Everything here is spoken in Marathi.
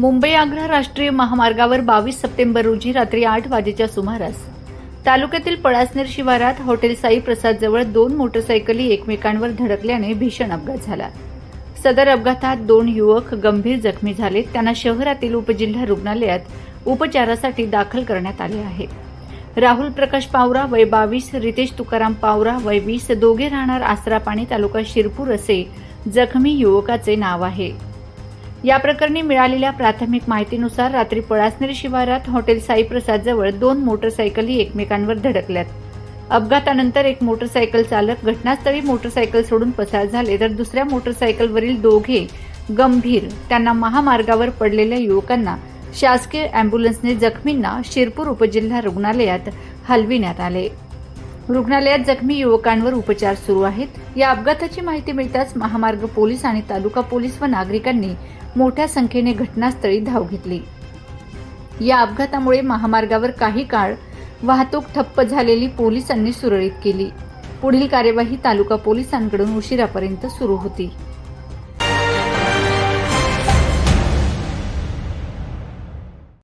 मुंबई आग्रा राष्ट्रीय महामार्गावर बावीस सप्टेंबर रोजी रात्री आठ वाजेच्या सुमारास. तालुक्यातील पळासनेर शिवारात हॉटेल साई प्रसादजवळ दोन मोटरसायकली एकमेकांवर धडकल्याने भीषण अपघात झाला. सदर अपघातात दोन युवक गंभीर जखमी झाले. त्यांना शहरातील उपजिल्हा रुग्णालयात उपचारासाठी दाखल करण्यात आले आहे. राहुल प्रकाश पावरा वय बावीस रितेश तुकाराम पावरा वय वीस दोघे राहणार आसरापाणी तालुका शिरपूर असे जखमी युवकाचे नाव आहे. या प्रकरणी मिळालेल्या प्राथमिक माहितीनुसार रात्री पळासनेर शिवारात हॉटेल साईप्रसादजवळ जवळ दोन मोटरसायकली एकमेकांवर धडकल्यात. अपघातानंतर एक मोटरसायकल चालक घटनास्थळी मोटरसायकल सोडून पसार झाले तर दुसऱ्या मोटरसायकलवरील दोघे गंभीर. त्यांना महामार्गावर पडलेल्या युवकांना शासकीय अँब्युलन्सने जखमींना शिरपूर उपजिल्हा रुग्णालयात हलविण्यात आले. रुग्णालयात जखमी युवकांवर उपचार सुरू आहेत. या अपघाताची माहिती मिळताच महामार्ग पोलीस आणि तालुका पोलीस व नागरिकांनी मोठ्या संख्येने घटनास्थळी धाव घेतली. या अपघातामुळे महामार्गावर काही काळ वाहतूक ठप्प झालेली पोलिसांनी सुरळीत केली. पुढील कार्यवाही तालुका पोलिसांकडून उशिरापर्यंत सुरू होती.